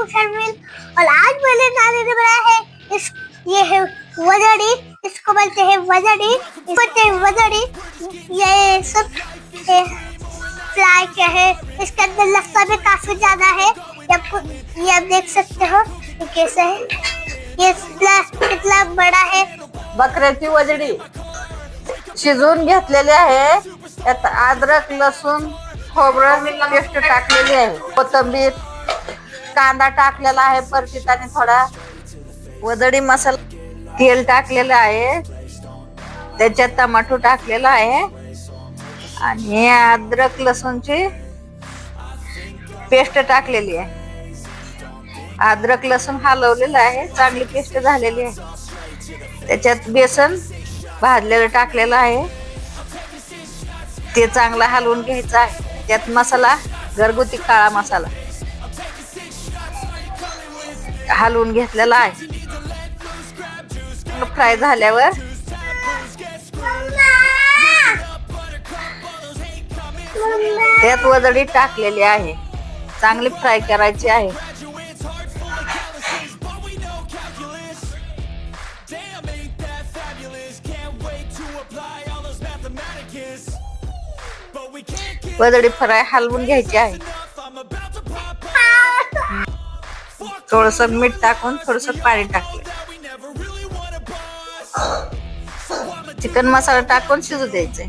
आपको शर्मिल। और आज मैंने नानी ने बनाया है। इस, ये है वजड़ी। इसको बोलते हैं वजड़ी। बोलते हैं वजड़ी। ये सब फ्राई क्या है? इसके अंदर लस्सा भी काफ़ी ज़्यादा है। ये आपको, ये आप देख सकते हो। ये कैसा है? ये कितना बड़ा है। बकऱ्याची वजडी। शिजवून घेतलेली आहे। त्यात अद्रक, लसूण, खोबरं, पेस्ट टाकलेली आहे. कोथिंबीर कांदा टाकलेला आहे परतीत आणि थोडा वजडी मसाला. तेल टाकलेलं आहे. त्याच्यात टमाटो टाकलेला आहे. आणि अद्रक लसूणची पेस्ट टाकलेली आहे. अद्रक लसूण हलवलेलं आहे. चांगली पेस्ट झालेली आहे. त्याच्यात बेसन भाजलेलं टाकलेलं आहे. ते चांगलं हलवून घ्यायचं आहे. त्यात मसाला घरगुती काळा मसाला. हलवून घेतलेला आहे. फ्राय झाल्यावर. त्यात वजडी टाकलेली आहे. चांगली फ्राय करायची आहे. वजडी फ्राय हलवून घ्यायची आहे. थोडस मीठ टाकून थोडस पाणी टाकलं. चिकन मसाला टाकून शिजू द्यायचे.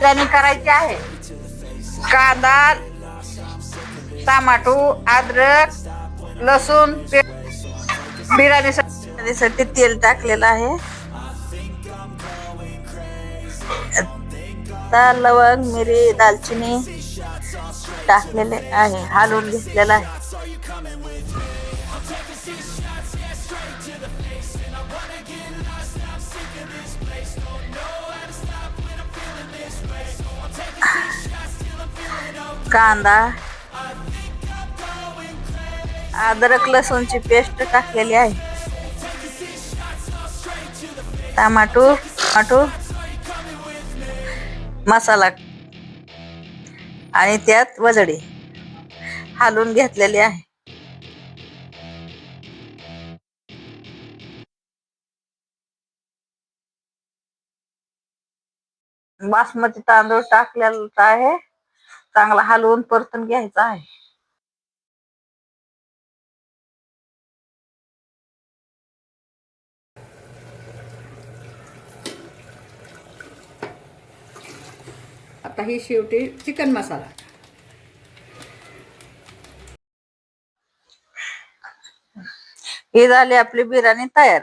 त्याने करायचे आहे. कांदा टमाटो अद्रक लसूण बिर्याणीसाठी तेल टाकलेलं आहे. आता लवंग मिरी दालचिनी टाकलेले आहे. हालून घेतलेला आहे. कांदा अद्रक लसूणची पेस्ट टाकलेली आहे. टमाटो टमाटो मसाला आणि त्यात वजडी हालून घेतलेली आहे. बासमती तांदूळ टाकलेला आहे. चांगला हलवून परतून घ्यायचा आहे. आता ही शेवटी चिकन मसाला. ही झाली आपली बिर्याणी तयार.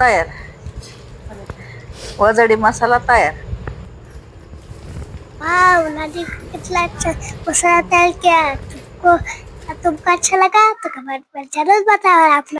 तयार. वजडी मसाला तयार. अच्छा मसाला तैयार किया को तुमको अच्छा लगा तो कमेंट पर जरूर बताओ आप लोग